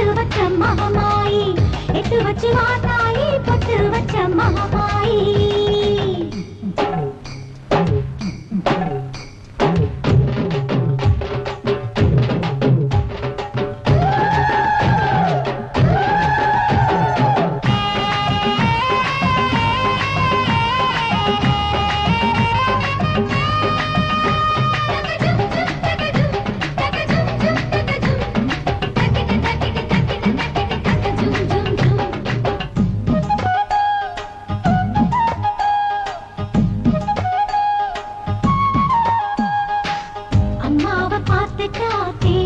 పట్టు వచ్చ మహమాయి. ఎటు వచ్చి మాతాయి పట్టు వచ్చ మహమాయి. जाते